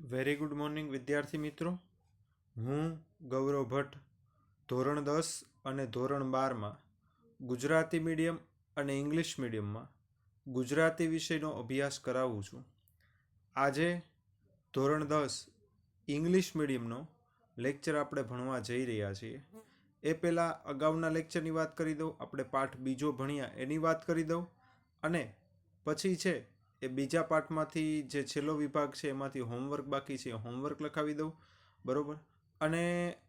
Very good morning વિદ્યાર્થી મિત્રો. હું ગૌરવ ભટ્ટ, ધોરણ દસ અને ધોરણ બારમાં, ગુજરાતી મીડિયમ અને ઇંગ્લિશ મીડિયમમાં ગુજરાતી વિષયનો અભ્યાસ કરાવું છું. આજે ધોરણ દસ ઇંગ્લિશ મીડિયમનો લેક્ચર આપણે ભણવા જઈ રહ્યા છીએ. એ પહેલાં અગાઉના લેક્ચરની વાત કરી દઉં, આપણે પાઠ બીજો ભણ્યા એની વાત કરી દઉં અને પછી છે એ બીજા પાઠમાંથી જે છેલ્લો વિભાગ છે, એમાંથી હોમવર્ક બાકી છે હોમવર્ક લખાવી દઉં, બરાબર? અને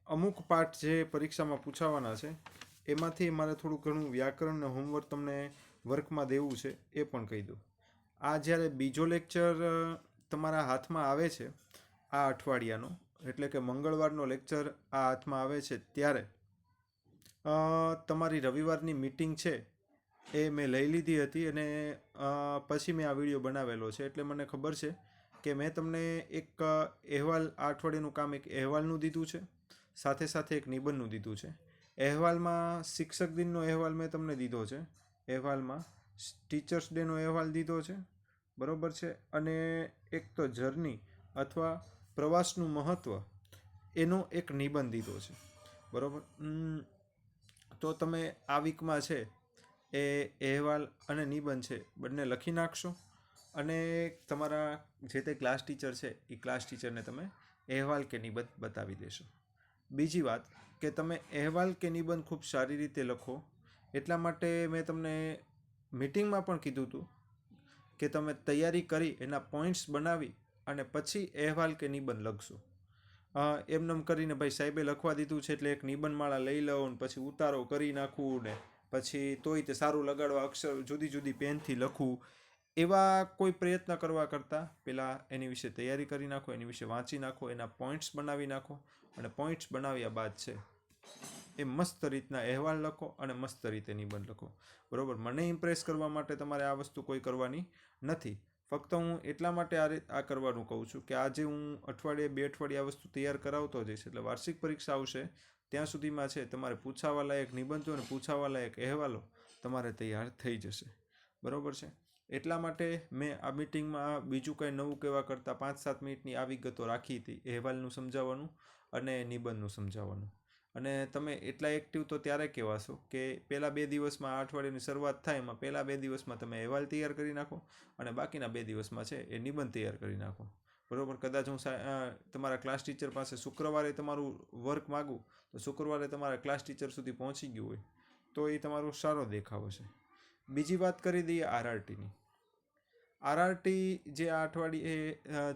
અમુક પાઠ જે પરીક્ષામાં પૂછાવાના છે, એમાંથી મારે થોડું ઘણું વ્યાકરણ અને હોમવર્ક તમને વર્કમાં દેવું છે, એ પણ કહી દઉં. આ જ્યારે બીજો લેક્ચર તમારા હાથમાં આવે છે, આ અઠવાડિયાનો, એટલે કે મંગળવારનો લેક્ચર આ હાથમાં આવે છે ત્યારે તમારી રવિવારની મીટિંગ છે એ મેં લઈ લીધી હતી અને પછી મેં આ વીડિયો બનાવેલો છે. એટલે મને ખબર છે કે મેં તમને એક અહેવાલ આ અઠવાડિયાનું કામ એક અહેવાલનું દીધું છે. સાથે સાથે એક નિબંધનું દીધું છે. અહેવાલમાં શિક્ષક દિનનો અહેવાલ મેં તમને દીધો છે. અહેવાલમાં ટીચર્સ ડેનો અહેવાલ દીધો છે. બરાબર છે? અને એક તો જર્ની અથવા પ્રવાસનું મહત્ત્વ એનો એક નિબંધ દીધો છે. બરાબર? તો તમે આ વીકમાં છે એ અહેવાલ અને નિબંધ છે, બંને લખી નાખશો. અને તમારા જે તે ક્લાસ ટીચર છે, એ ક્લાસ ટીચરને તમે અહેવાલ કે નિબંધ બતાવી દેશો. બીજી વાત કે તમે અહેવાલ કે નિબંધ ખૂબ સારી રીતે લખો, એટલા માટે મેં તમને મીટિંગમાં પણ કીધું હતું કે તમે તૈયારી કરી, એના પોઈન્ટ્સ બનાવી અને પછી અહેવાલ કે નિબંધ લખશો. એમ એમનેમ કરીને ભાઈ સાહેબે લખવા દીધું છે, એટલે એક નિબંધ માળા લઈ લઉં ને પછી ઉતારો કરી નાખવું ને પછી તોય તે સારું લગાડવા અક્ષર જુદી જુદી પેનથી લખવું એવા કોઈ પ્રયત્ન કરવા કરતાં પહેલાં એની વિશે તૈયારી કરી નાખો, એની વિશે વાંચી નાખો, એના પોઈન્ટ્સ બનાવી નાખો અને પોઈન્ટ્સ બનાવ્યા બાદ છે એ મસ્ત રીતના અહેવાલ લખો અને મસ્ત રીતે નિબંધ લખો. બરાબર? મને ઇમ્પ્રેસ કરવા માટે તમારે આ વસ્તુ કોઈ કરવાની નથી. ફક્ત હું એટલા માટે આ રીત, આ કરવાનું કહું છું કે આજે હું અઠવાડિયે, બે અઠવાડિયે આ વસ્તુ તૈયાર કરાવતો જઈશ એટલે વાર્ષિક પરીક્ષા આવશે ત્યાં સુધીમાં છે, તમારે પૂછાવા લાયક નિબંધો અને પૂછાવા લાયક અહેવાલો તમારે તૈયાર થઈ જશે. બરાબર છે? એટલા માટે મેં આ મિટિંગમાં બીજું કંઈ નવું કહેવા કરતાં પાંચ સાત મિનિટની આ વિગતો રાખી હતી, અહેવાલનું સમજાવવાનું અને નિબંધનું સમજાવવાનું. અને તમે એટલા એક્ટિવ તો ત્યારે કહેવાશો કે પહેલાં બે દિવસમાં આ અઠવાડિયાની શરૂઆત થાય, એમાં પહેલાં બે દિવસમાં તમે અહેવાલ તૈયાર કરી નાખો અને બાકીના બે દિવસમાં છે એ નિબંધ તૈયાર કરી નાખો. બરોબર? કદાચ હું તમારા ક્લાસ ટીચર પાસે શુક્રવારે તમારું વર્ક માગું, તો શુક્રવારે તમારા ક્લાસ ટીચર સુધી પહોંચી ગયું હોય, તો એ તમારો સારો દેખાવ હશે. બીજી વાત કરી દઈએ આરઆરટીની આરઆરટી જે આ અઠવાડિયે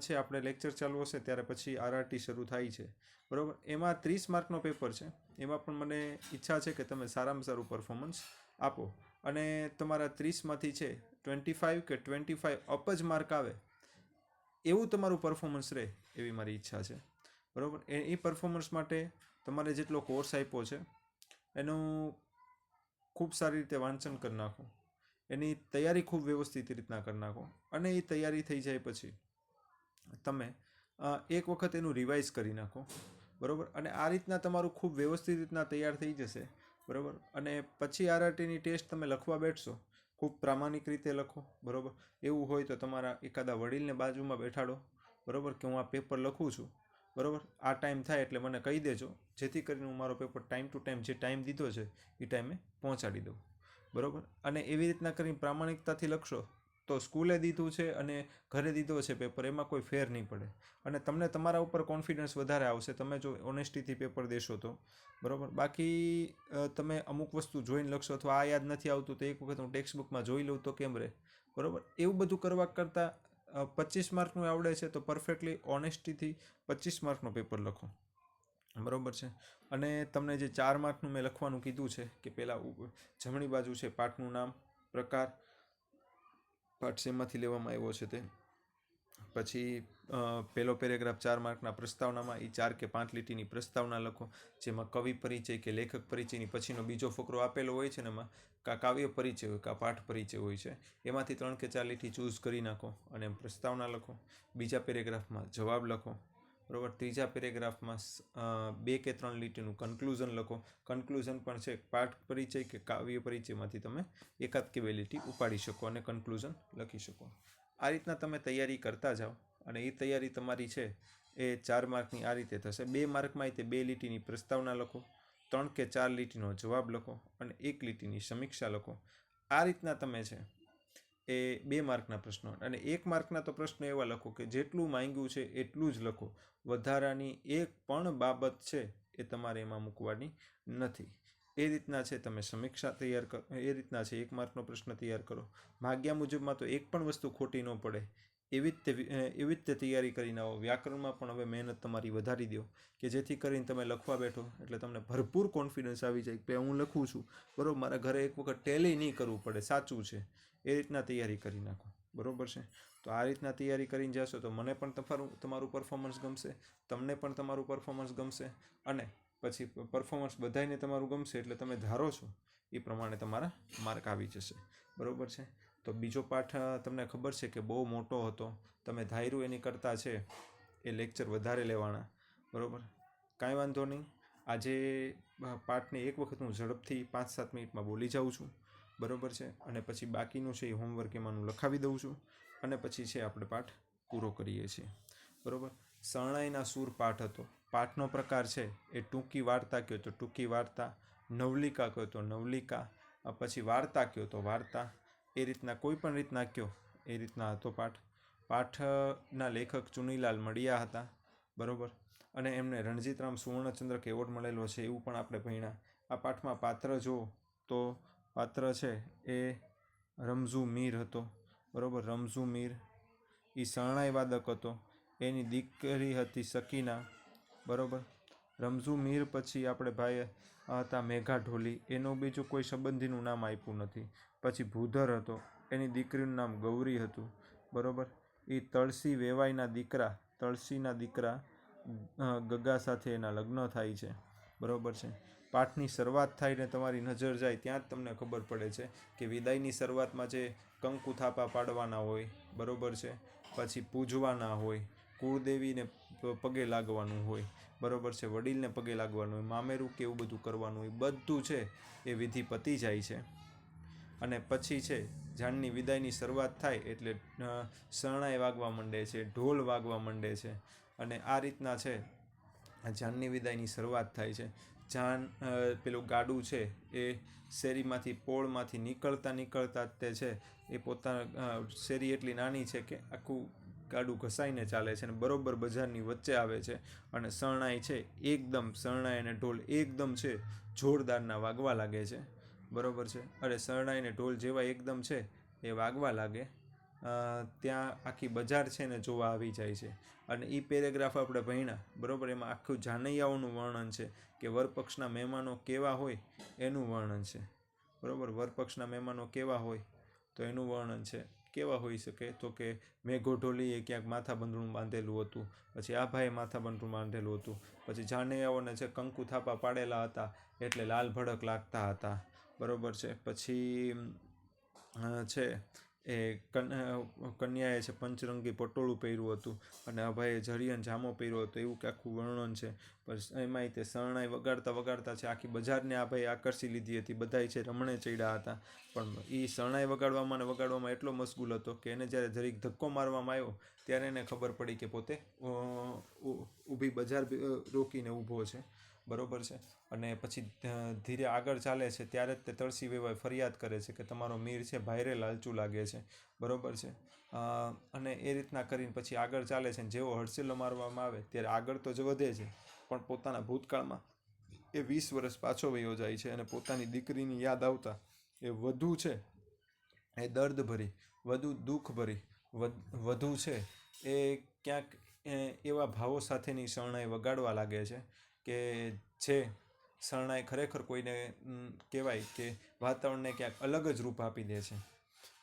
છે, આપણે લેક્ચર ચાલુ હશે, ત્યારે પછી આરઆરટી શરૂ થાય છે. બરાબર? એમાં ત્રીસ માર્કનો પેપર છે. એમાં પણ મને ઈચ્છા છે કે તમે સારામાં સારું પરફોર્મન્સ આપો. અને તમારા ત્રીસમાંથી છે ટ્વેન્ટી ફાઇવ કે ટ્વેન્ટી ફાઇવ અપ જ માર્ક આવે એવું તમારું પરફોર્મન્સ રહે એવી મારી ઈચ્છા છે. બરાબર? એ એ પરફોર્મન્સ માટે તમારે જેટલો કોર્સ આપ્યો છે, એનું ખૂબ સારી રીતે વાંચન કરી નાખો. એની તૈયારી ખૂબ વ્યવસ્થિત રીતના કરી નાખો. અને એ તૈયારી થઈ જાય પછી તમે એક વખત એનું રિવાઇઝ કરી નાખો. બરાબર? અને આ રીતના તમારું ખૂબ વ્યવસ્થિત રીતના તૈયાર થઈ જશે. બરાબર? અને પછી આરઆરટીની ટેસ્ટ તમે લખવા બેઠશો ખૂબ પ્રામાણિક રીતે લખો, બરાબર? એવું હોય તો તમારા એકાદા વડીલને બાજુમાં બેઠાડો, બરાબર? કે હું આ પેપર લખું છું, બરાબર? આ ટાઈમ થાય એટલે મને કહી દેજો, જેથી કરીને હું મારો પેપર ટાઈમ ટુ ટાઈમ જે ટાઈમ દીધો છે, એ ટાઈમે પહોંચાડી દઉં, બરાબર? અને એવી રીતના કરીને પ્રામાણિકતાથી લખશો તો સ્કૂલે દીધું છે અને ઘરે દીધો છે પેપર એમાં કોઈ ફેર નહીં પડે. અને તમને તમારા ઉપર કોન્ફિડન્સ વધારે આવશે, તમે જો ઓનેસ્ટીથી પેપર દેશો તો. બરાબર? બાકી તમે અમુક વસ્તુ જોઈને લખશો અથવા આ યાદ નથી આવતું, તો એક વખત હું ટેક્સ્ટ બુકમાં જોઈ લઉં તો કેમ રહે? બરાબર? એવું બધું કરવા કરતાં પચીસ માર્કનું આવડે છે તો પરફેક્ટલી ઓનેસ્ટીથી પચીસ માર્કનો પેપર લખો. બરાબર છે? અને તમને જે ચાર માર્કનું મેં લખવાનું કીધું છે કે પહેલાં જમણી બાજુ છે પાઠનું નામ, પ્રકાર પાઠ શેમાંથી લેવામાં આવ્યો છે તે? પછી પહેલો પેરેગ્રાફ ચાર માર્કના પ્રસ્તાવનામાં એ ચાર કે પાંચ લીટીની પ્રસ્તાવના લખો, જેમાં કવિ પરિચય કે લેખક પરિચયની પછીનો બીજો ફકરો આપેલો હોય છે ને એમાં કાં કાવ્ય પરિચય હોય, કાં પાઠ પરિચય હોય છે. એમાંથી ત્રણ કે ચાર લીટી ચૂઝ કરી નાખો અને એમ પ્રસ્તાવના લખો. બીજા પેરેગ્રાફમાં જવાબ લખો. બરોબર? ત્રીજા પેરેગ્રાફમાં બે કે ત્રણ લીટીનું કન્ક્લુઝન લખો. કન્ક્લુઝન પણ છે પાઠ પરિચય કે કાવ્ય પરિચયમાંથી તમે એકાદ કે બે લીટી ઉપાડી શકો અને કન્ક્લુઝન લખી શકો. આ રીતના તમે તૈયારી કરતા જાઓ અને એ તૈયારી તમારી છે એ ચાર માર્કની આ રીતે થશે. બે માર્કમાં તે બે લીટીની પ્રસ્તાવના લખો, ત્રણ કે ચાર લીટીનો જવાબ લખો અને એક લીટીની સમીક્ષા લખો. આ રીતના તમે છે એ બે માર્કના પ્રશ્નો. અને એક માર્કના તો પ્રશ્નો એવા લખો કે જેટલું માંગ્યું છે એટલું જ લખો. વધારાની એક પણ બાબત છે એ તમારે એમાં મૂકવાની નથી. એ રીતના છે તમે સમીક્ષા તૈયાર કરો એ રીતના છે એક માર્કનો પ્રશ્ન તૈયાર કરો. ભાગ્યા મુજબમાં તો એક પણ વસ્તુ ખોટી ન પડે. એવી જ એવી જ તે તૈયારી કરીને આવો. વ્યાકરણમાં પણ હવે મહેનત તમારી વધારી દો કે જેથી કરીને તમે લખવા બેઠો એટલે તમને ભરપૂર કોન્ફિડન્સ આવી જાય કે હું લખું છું. બરાબર? મારા ઘરે એક વખત ટેલી નહીં કરવું પડે, સાચું છે. એ રીતના તૈયારી કરી નાખો. બરાબર છે? તો આ રીતના તૈયારી કરીને જશો તો મને પણ તમારું તમારું પરફોર્મન્સ ગમશે, તમને પણ તમારું પરફોર્મન્સ ગમશે અને પછી પરફોર્મન્સ બધાને તમારું ગમશે એટલે તમે ધારો છો. એ પ્રમાણે તમારા માર્ક આવી જશે. બરાબર છે? તો બીજો પાઠ તમને ખબર છે કે બહુ મોટો હતો. તમે ધાર્યું એની કરતાં છે એ લેક્ચર વધારે લેવાના. બરાબર? કાંઈ વાંધો નહીં. આજે પાઠને એક વખત હું ઝડપથી પાંચ સાત મિનિટમાં બોલી જાઉં છું. બરાબર છે? અને પછી બાકીનું છે એ હોમવર્ક એમાંનું લખાવી દઉં છું. અને પછી છે આપણે પાઠ પૂરો કરીએ છીએ. બરાબર? શરણાઈના સૂર પાઠ હતો. પાઠનો પ્રકાર છે એ ટૂંકી વાર્તા કહ્યો તો ટૂંકી વાર્તા, નવલિકા કહો તો નવલિકા પછી વાર્તા કહ્યો તો વાર્તા એ રીતના કોઈ પણ રીતના કહો એ રીતના હતો પાઠ. પાઠના લેખક ચુનીલાલ મળિયા હતા, બરાબર? અને એમને રણજીતરામ સુવર્ણચંદ્રક એવોર્ડ મળેલો છે એવું પણ આપણે ભણ્યા. આ પાઠમાં પાત્ર જો, તો પાત્ર છે એ રમઝુ મીર હતો, બરાબર? રમઝુ મીર. એ શરણાઈ વાદક હતો. એની દીકરી હતી સકીના, બરાબર? રમઝુ મીર પછી આપણે ભાઈ હતા મેઘા ઢોલી એનું બીજું કોઈ સંબંધીનું નામ આપ્યું નથી. પછી ભૂધર હતો. એની દીકરીનું નામ ગૌરી હતું. બરાબર? એ તળસી વેવાઈના દીકરા, તળસીના દીકરા ગગા સાથે એના લગ્ન થાય છે. બરાબર છે? પાઠની શરૂઆત થાય ને તમારી નજર જાય ત્યાં જ તમને ખબર પડે છે કે વિદાયની શરૂઆતમાં જે કંકુ થાપા પાડવાના હોય, બરાબર છે? પછી પૂજવાના હોય, કુળદેવીને પગે લાગવાનું હોય બરાબર છે, વડીલને પગે લાગવાનું હોય, મામેરું કે એવું બધું કરવાનું હોય, બધું છે એ વિધિ પતી જાય છે. અને પછી છે, જાનની વિદાયની શરૂઆત થાય એટલે શરણાઈ વાગવા માંડે છે, ઢોલ વાગવા માંડે છે. અને આ રીતના છે જાનની વિદાયની શરૂઆત થાય છે. જાન પેલું ગાડું છે, એ શેરીમાંથી, પોળમાંથી નીકળતા નીકળતા તે છે, એ પોતાના શેરી એટલી નાની છે કે આખું ગાડું ઘસાઈને ચાલે છે અને બરોબર બજારની વચ્ચે આવે છે અને શરણાઈ છે, એકદમ શરણાઈ અને ઢોલ એકદમ છે, જોરદારના વાગવા લાગે છે. બરોબર છે? અરે શરણાઈ ને ઢોલ જેવા એકદમ છે, એ વાગવા લાગે. ત્યાં આખી બજાર છે ને જોવા આવી જાય છે. અને એ પેરેગ્રાફ આપણે ભણ્યા. બરાબર? એમાં આખું જાનૈયાઓનું વર્ણન છે કે વરપક્ષના મહેમાનો કેવા હોય એનું વર્ણન છે. બરાબર? વરપક્ષના મહેમાનો કેવા હોય તો એનું વર્ણન છે. કેવા હોઈ શકે? તો કે મેઘો ઢોલીએ ક્યાંક માથાબંધણું બાંધેલું હતું, પછી આ ભાઈએ માથાબંધણું બાંધેલું હતું, પછી જાનૈયાઓને છે કંકુ થાપા પાડેલા હતા, એટલે લાલ ભડક લાગતા હતા. બરોબર છે? પછી છે એ કન કન્યાએ છે પંચરંગી પટોળું પહેર્યું હતું અને અભાઈએ જરિયન જામો પહેર્યો હતો, એવું કે આખું વર્ણન છે. પણ એમાંય તે શરણાઈ વગાડતા વગાડતા છે. આખી બજારને આ ભાઈ આકર્ષી લીધી હતી. બધાય છે રમણે ચડ્યા હતા. પણ એ શરણાઈ વગાડવામાં અને વગાડવામાં એટલો મશગુલ હતો કે એને જ્યારે જરીક ધક્કો મારવામાં આવ્યો, ત્યારે એને ખબર પડી કે પોતે ઊભી બજાર રોકીને ઊભો છે. બરોબર છે. અને પછી ધીરે આગળ ચાલે છે ત્યારે જ તે તળસી વેવાય ફરિયાદ કરે છે કે તમારો મીર છે ભાઈરે લાલચું લાગે છે. બરોબર છે. અને એ રીતના કરીને પછી આગળ ચાલે છે જેવો હડસેલો મારવામાં આવે ત્યારે આગળ તો જ વધે છે. પણ પોતાના ભૂતકાળમાં એ વીસ વર્ષ પાછો વયો જાય છે અને પોતાની દીકરીની યાદ આવતા એ વધુ છે. એ દર્દભરી, વધુ દુઃખભરી વધ- વધુ છે. એ ક્યાંક એવા ભાવો સાથેની શરણાઈ વગાડવા લાગે છે. કે જે શરણાઈ ખરેખર કોઈને કહેવાય કે વાતાવરણને ક્યાંક અલગ જ રૂપ આપી દે છે.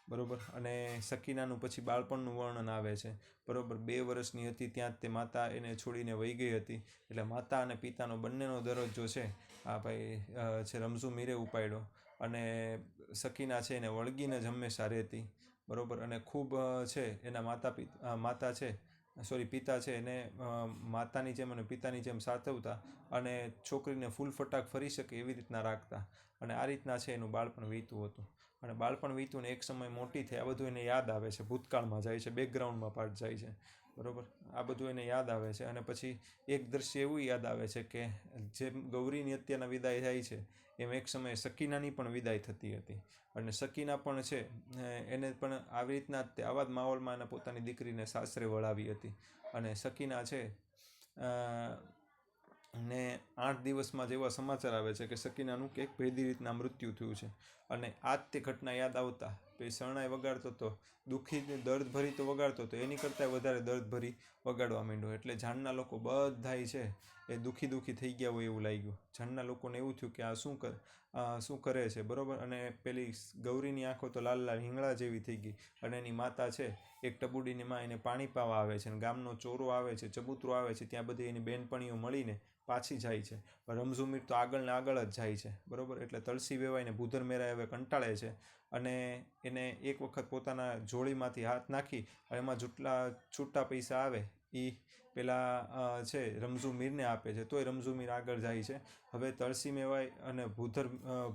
બરોબર? અને સકીનાનું પછી બાળપણનું વર્ણન આવે છે. બરોબર? બે વર્ષની હતી ત્યાં જ તે માતા એને છોડીને વહી ગઈ હતી. એટલે માતા અને પિતાનો બંનેનો દરજ્જો છે. આ ભાઈ છે રમઝુ મીરે ઉપાડ્યો. અને સકીના છે એને વળગીને જ હંમેશા રહેતી. બરોબર? અને ખૂબ છે એના માતા પિતા માતા છે સોરી, પિતા છે એને માતાની જેમ અને પિતાની જેમ સાચવતા અને છોકરીને ફૂલ ફટાક ફરી શકે એવી રીતના રાખતા. અને આ રીતના છે એનું બાળપણ વીતું હતું. અને બાળપણ વીતું ને એક સમય મોટી થઈ, આ બધું એને યાદ આવે છે. ભૂતકાળમાં જાય છે બેકગ્રાઉન્ડમાં પાર્ટ જાય છે. બરોબર? આ બધું એને યાદ આવે છે અને પછી એક દ્રશ્ય એવું યાદ આવે છે કે જેમ ગૌરીની અત્યારના વિદાય થાય છે, એમ એક સમયે સકીનાની પણ વિદાય થતી હતી. અને સકીના પણ છે એને પણ આવી રીતના આવા જ માહોલમાં એને પોતાની દીકરીને સાસરે વળાવી હતી. અને સકીના છે ને આઠ દિવસમાં જેવા સમાચાર આવે છે કે સકીનાનું કંઈક ભેદી રીતના મૃત્યુ થયું છે. અને આ જ તે ઘટના યાદ આવતા પછી શરણાઈ વગાડતો હતો દુઃખી દર્દ ભરી તો વગાડતો હતો એની કરતાં વધારે દર્દ ભરી વગાડવા માંડ્યો. એટલે જાણના લોકો બધાય છે એ દુઃખી દુઃખી થઈ ગયા હોય એવું લાગ્યું. જાણના લોકોને એવું થયું કે આ શું કર શું કરે છે, બરાબર? અને પેલી ગૌરીની આંખો તો લાલ લાલ હિંગળા જેવી થઈ ગઈ. અને એની માતા છે, એક ટબુડીની માં એને પાણી પાવા આવે છે અને ગામનો ચોરો આવે છે, ચબૂતરો આવે છે, ત્યાં બધી એની બેનપણીઓ મળીને પાછી જાય છે. રમઝુમીર તો આગળ ને આગળ જ જાય છે, બરાબર? એટલે તળસી વેવાઈને ભૂધર મેરા હવે કંટાળે છે. અને એને એક વખત પોતાના જોડીમાંથી હાથ નાખી એમાં જેટલા, છૂટા પૈસા આવે એ પેલા છે, રમઝુ મીરને આપે છે. તોય રમઝુ મીર આગળ જાય છે. હવે તળસી મેવાય અને ભૂધર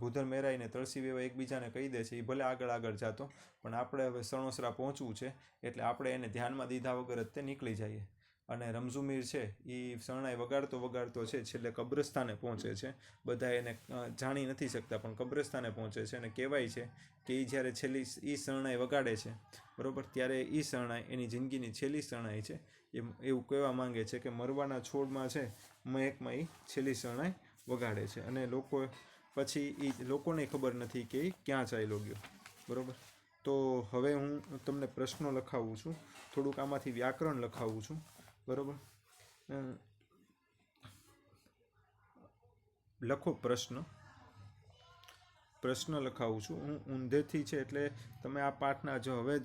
ભૂધર મેરાઈને તળસી મેવાય એકબીજાને કહી દે છે એ ભલે આગળ આગળ જતો, પણ આપણે હવે સણોસરા પહોંચવું છે, એટલે આપણે એને ધ્યાનમાં દીધા વગર જ તે નીકળી જઈએ. અને રમઝુમીર છે એ શરણાઈ વગાડતો વગાડતો છે, છેલ્લે કબ્રસ્તાને પહોંચે છે. બધા એને જાણી નથી શકતા, પણ કબ્રસ્તાને પહોંચે છે અને કહેવાય છે કે એ જ્યારે છેલ્લી એ શરણાઈ વગાડે છે, બરાબર? ત્યારે એ શરણાઈ, એની જિંદગીની છેલ્લી શરણાઈ છે. એમ એવું કહેવા માંગે છે કે મરવાના છોડમાં છે મહેકમાં એ છેલ્લી શરણાઈ વગાડે છે. અને લોકો પછી એ લોકોને ખબર નથી કે એ ક્યાં ચાલ્યો ગયો, બરાબર? તો હવે હું તમને પ્રશ્નો લખાવું છું. થોડુંક આમાંથી વ્યાકરણ લખાવું છું. બરોબર? લખો પ્રશ્ન. પ્રશ્ન લખાવું છું. હું ઊંધેથી છે એટલે તમે આ પાઠના જો હવે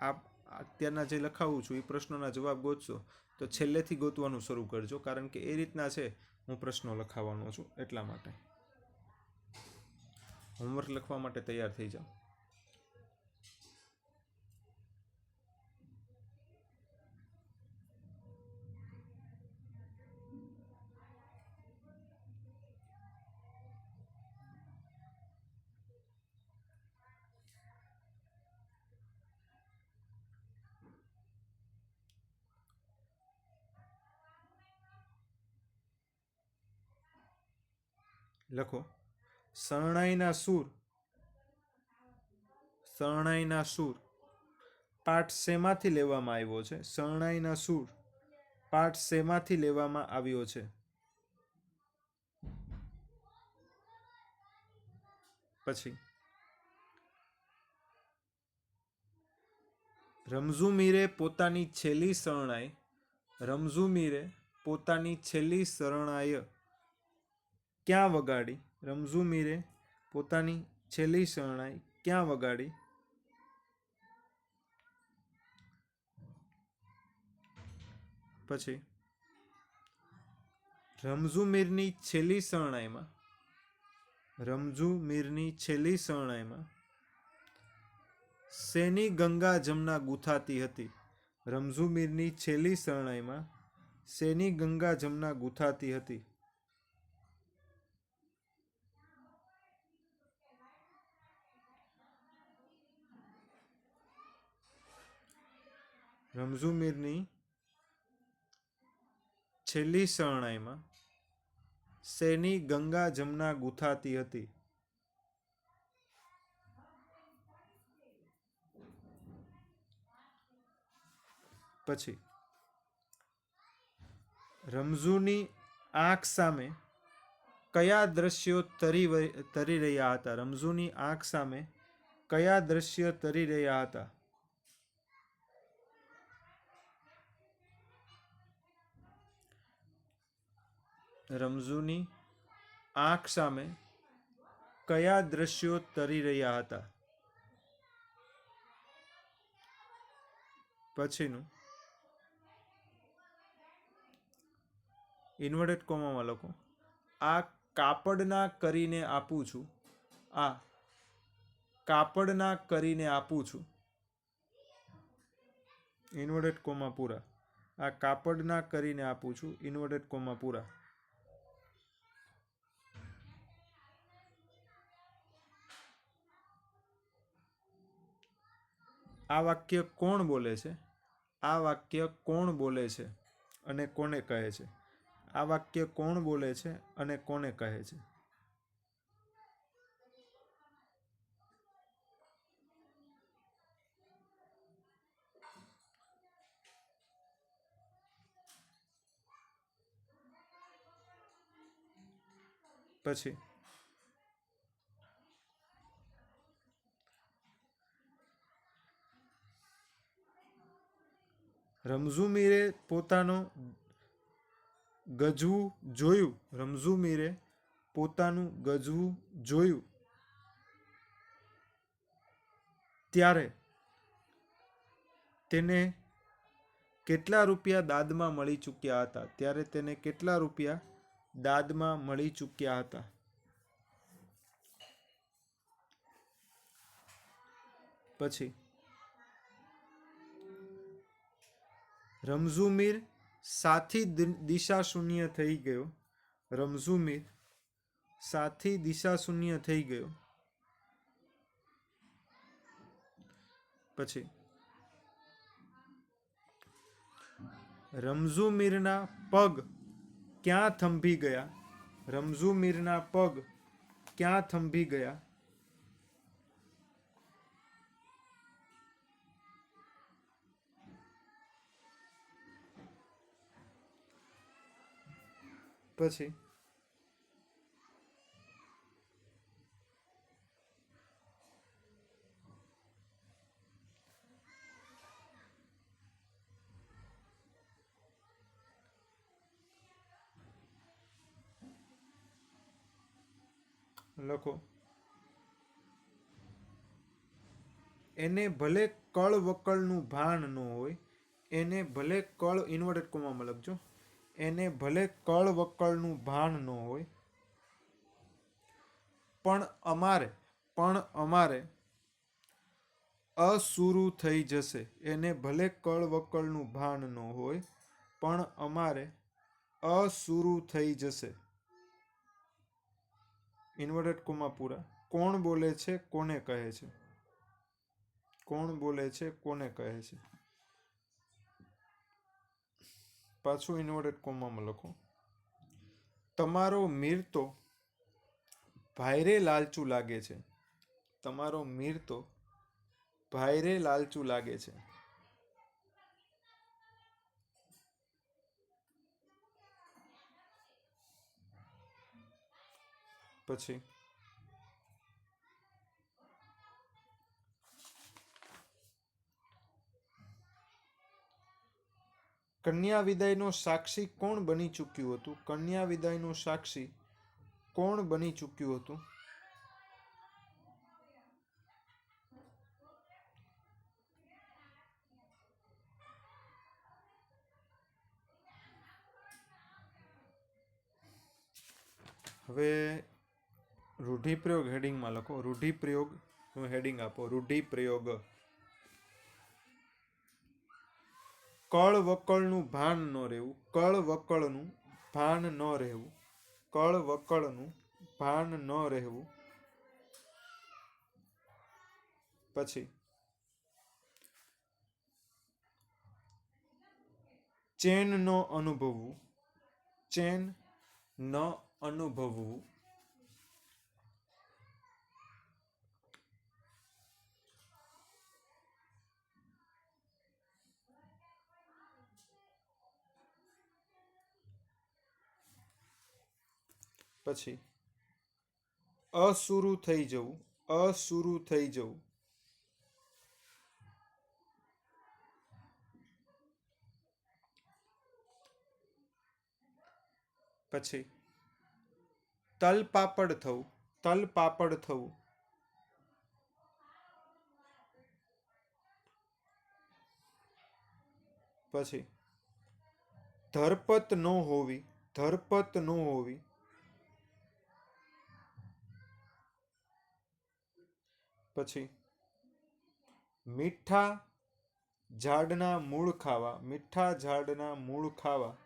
આ અત્યારના જે લખાવું છું, એ પ્રશ્નોના જવાબ ગોતશો. તો છેલ્લેથી ગોતવાનું શરૂ કરજો, કારણ કે એ રીતના છે, હું પ્રશ્નો લખાવાનો છું એટલા માટે. હોમવર્ક લખવા માટે તૈયાર થઈ જાઓ. લખો. શરણાઈના સૂર. શરણાઈના સૂર. પાઠ શેમાંથી લેવામાં આવ્યો છે? શરણાઈના સૂર. પાઠ શેમાંથી લેવામાં આવ્યો છે? પછી. રમઝુ મીરે પોતાની છેલ્લી શરણાઈ રમઝુ મીરે પોતાની છેલ્લી શરણાઈ ક્યાં વગાડી? રમઝુ મીરે પોતાની છેલ્લી શરણાઈ ક્યાં વગાડી? પછી, રમઝુ મીરની છેલ્લી શરણાઈમાં, રમઝુ મીરની છેલ્લી શરણાઈમાં શેની ગંગા જમના ગૂંથાતી હતી? રમઝુ મીરની છેલ્લી શરણાઈમાં શેની ગંગા જમના ગૂંથાતી હતી? રમઝુ મીરની છેલ્લી શરણાઈમાં શેની ગંગા જમના ગૂંથાતી હતી? પછી રમઝુની આંખ સામે કયા દ્રશ્યો તરી તરી રહ્યા હતા? રમઝુની આંખ સામે કયા દ્રશ્ય તરી રહ્યા હતા? રમઝુની આંખ સામે કયા દ્રશ્યો તરી રહ્યા હતા? પછીનું. ઇન્વર્ટેડ કોમામાં લખો. આ કાપડના કરીને આપું છું. આ કાપડના કરીને આપું છું. ઇન્વર્ટેડ કોમા પૂરા. આ કાપડના કરીને આપું છું. ઇન્વર્ટેડ કોમા પૂરા. આ વાક્ય કોણ બોલે છે? આ વાક્ય કોણ બોલે છે અને કોને કહે છે? આ વાક્ય કોણ બોલે છે અને કોને કહે છે? પછી રમઝુમીરે પોતાનો ગજવું જોયું. રમઝુમીરે પોતાનું ગજવું જોયું. ત્યારે તેને કેટલા રૂપિયા દાદમાં મળી ચૂક્યા હતા? ત્યારે તેને કેટલા રૂપિયા દાદમાં મળી ચૂક્યા હતા? પછી રમઝુમીર સાથી દિશા શૂન્ય થઈ ગયો. રમઝુમીર સાથી દિશા શૂન્ય થઈ ગયો. પછી રમઝુમીરના પગ ક્યાં થંભી ગયા? રમઝુમીરના પગ ક્યાં થંભી ગયા? પછી? લખો. એને ભલે કળ વકળનું ભાન ન હોય, એને ભલે કળ ઇન્વર્ટેડ કોમામાં લખજો. એને ભલે કળ વકળનું ભાન ન હોય, પણ અમારે પણ અમારે અસુરુ થઈ જશે. એને ભલે કળ વકળનું ભાન ન હોય, પણ અમારે અસુરુ થઈ જશે. ઇન્વર્ટેડ કોમા પૂરા. કોણ બોલે છે? કોને કહે છે? કોણ બોલે છે? કોને કહે છે? પાછું ઇન્વર્ટેડ કોમામાં લખો. તમારો મીર તો ભાઈરે લાલચું લાગે છે. તમારો મીર તો ભાઈરે લાલચું લાગે છે. પછી કન્યા વિદાયનો સાક્ષી કોણ બની ચૂક્યું હતું? કન્યા વિદાયનું સાક્ષી કોણ બની ચૂક્યું હતું? હવે રૂઢિપ્રયોગ હેડિંગમાં લખો. રૂઢિપ્રયોગનું હેડિંગ આપો. રૂઢિપ્રયોગ. કળ વકળનું ભાન ન રહેવું કળ વકળનું ભાન ન રહેવું કળ વકળનું ભાન ન રહેવું. પછી, ચેન ન અનુભવવું, ચેન ન અનુભવવું. પછી, અસુરુ થઈ જવું, અસુરુ થઈ જવું. પછી, તલ પાપડ થવું, તલ પાપડ થવું. પછી, ધરપત ન હોવી, ધરપત ન હોવી. પછી? મીઠા ઝાડના મૂળ ખાવા. મીઠા ઝાડના મૂળ ખાવા.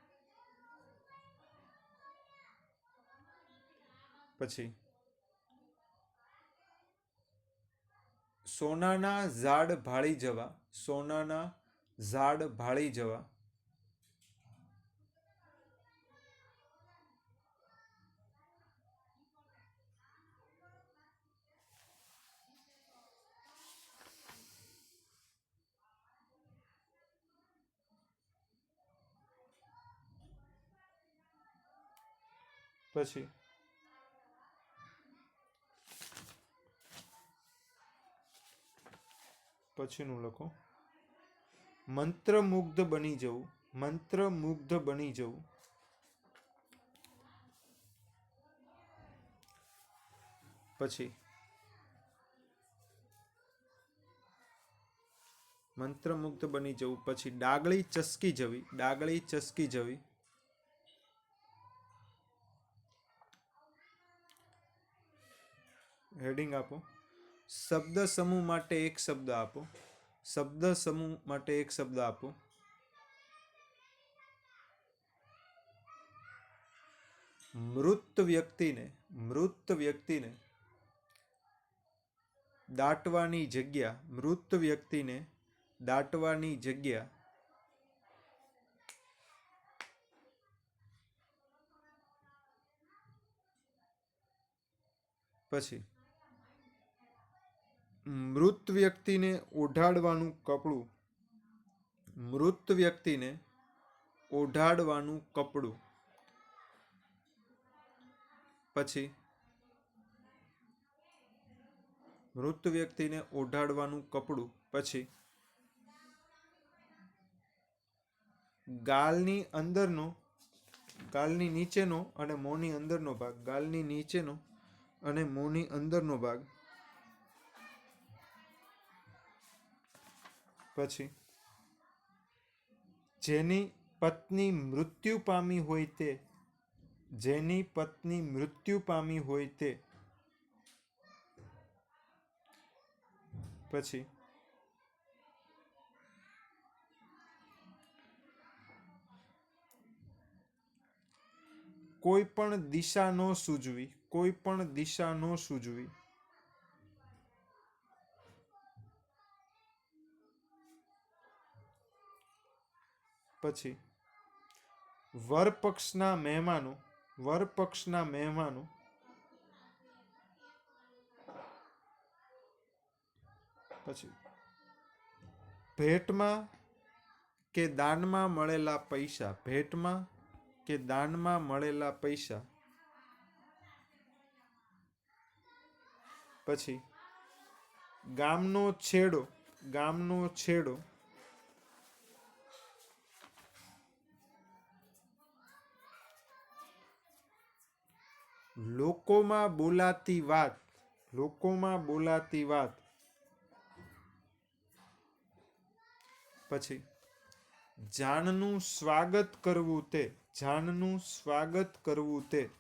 પછી? સોનાના ઝાડ ભાળી જવા. સોનાના ઝાડ ભાળી જવા. પછી? પછીનું લખો. મંત્રમુગ્ધ બની જવું. મંત્રમુગ્ધ બની જવું. પછી? મંત્રમુગ્ધ બની જવું. પછી ડાગળી ચસકી જવી. ડાગળી ચસકી જવી. હેડિંગ આપો. શબ્દ સમૂહ માટે એક શબ્દ આપો. શબ્દ સમૂહ માટે એક શબ્દ આપો. મૃત વ્યક્તિને મૃત વ્યક્તિને દાટવાની જગ્યા, મૃત વ્યક્તિને દાટવાની જગ્યા પછી મૃત વ્યક્તિને ઓઢાડવાનું કપડું. મૃત વ્યક્તિને ઓઢાડવાનું કપડું. પછી મૃત વ્યક્તિને ઓઢાડવાનું કપડું. પછી ગાલની અંદરનો, ગાલની નીચેનો અને મોંની અંદરનો ભાગ. ગાલની નીચેનો અને મોંની અંદરનો ભાગ. પછી? જેની પત્ની મૃત્યુ પામી હોય તે, જેની પત્ની મૃત્યુ પામી હોય તે. પછી? કોઈ પણ દિશા ન સૂજવી, કોઈ પણ દિશા ન સૂજવી. પછી વરપક્ષના મહેમાનો વરપક્ષના મહેમાનો પછી ભેટમાં કે દાનમાં મળેલા પૈસા, ભેટમાં કે દાનમાં મળેલા પૈસા પછી ગામનો છેડો ગામનો છેડો લોકોમાં બોલાતી વાત, લોકોમાં બોલાતી વાત. પછી જાણનું સ્વાગત કરવું તે જાણનું સ્વાગત કરવું તે.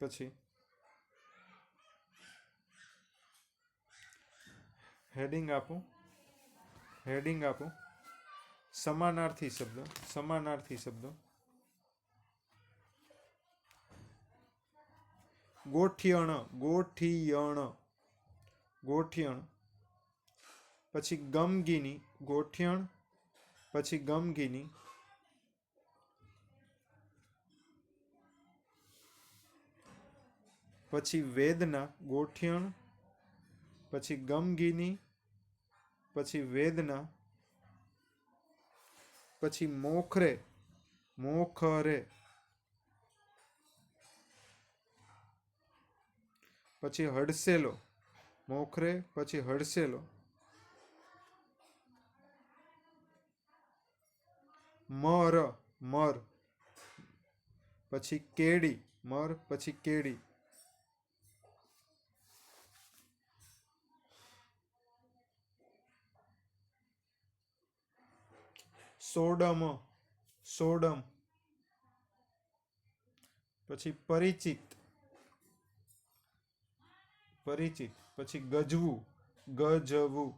પછી હેડિંગ આપો હેડિંગ આપો. સમાનાર્થી શબ્દ સમાનાર્થી શબ્દ. ગોઠિયણ ગોઠિયણ ગોઠિયણ. પછી ગમગીની, ગોઠિયણ. પછી ગમગીની. પછી વેદના, ગોઠિયણ. પછી ગમગીની. પછી વેદના. પછી મોખરે મોખરે. પછી હડસેલો, મોખરે, પછી હડસેલો. મર મર. પછી કેડી, મર, પછી કેડી. સોડમ સોડમ. પછી પરિચિત. પરિચિત. પછી ગજવું ગજવું.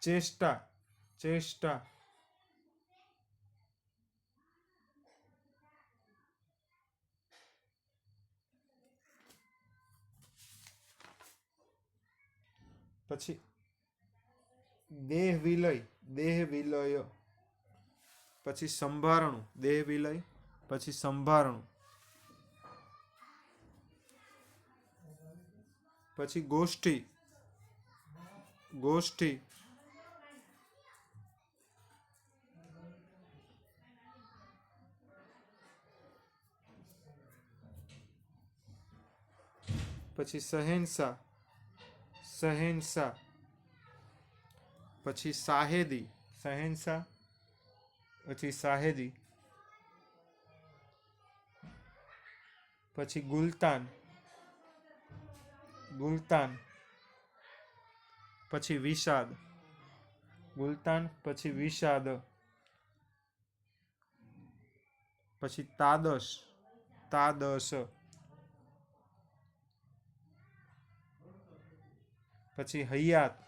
ચેષ્ટા ચેષ્ટા. પછી દેહ વિલય દેહ વિલય પછી સંભારણું દેહ વિલય પછી સંભારણું. પછી ગોષ્ઠી ગોષ્ઠી. પછી સહેનસા સહેનસા પછી સાહેદી, સહેનશા, પછી સાહેદી. પછી ગુલતાન ગુલતાન. પછી વિષાદ, ગુલતાન, પછી વિષાદ. પછી તાદશ તાદશ. પછી હૈયાત.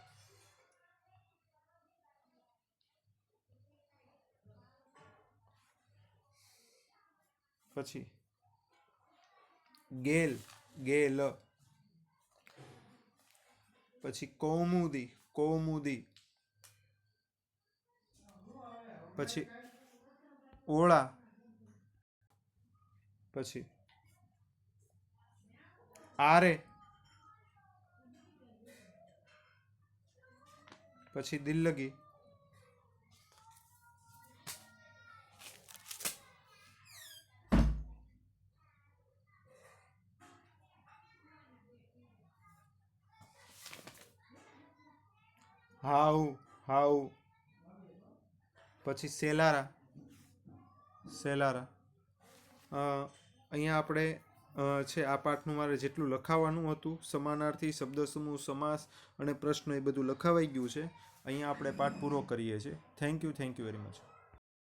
પછી ગેલ ગેલ. પછી કૌમુદી કૌમુદી. પછી ઓળા. પછી આરે. પછી દિલ્લગી હાઉ હાઉ. પછી સેલારા સેલારા. અહીંયા આપણે છે, આ પાઠનું મારે જેટલું લખાવવાનું હતું, સમાનાર્થી શબ્દ સમૂહ સમાસ અને પ્રશ્ન એ બધું લખાવાઈ ગયું છે. અહીંયા આપણે પાઠ પૂરો કરીએ છીએ. Thank you thank you very much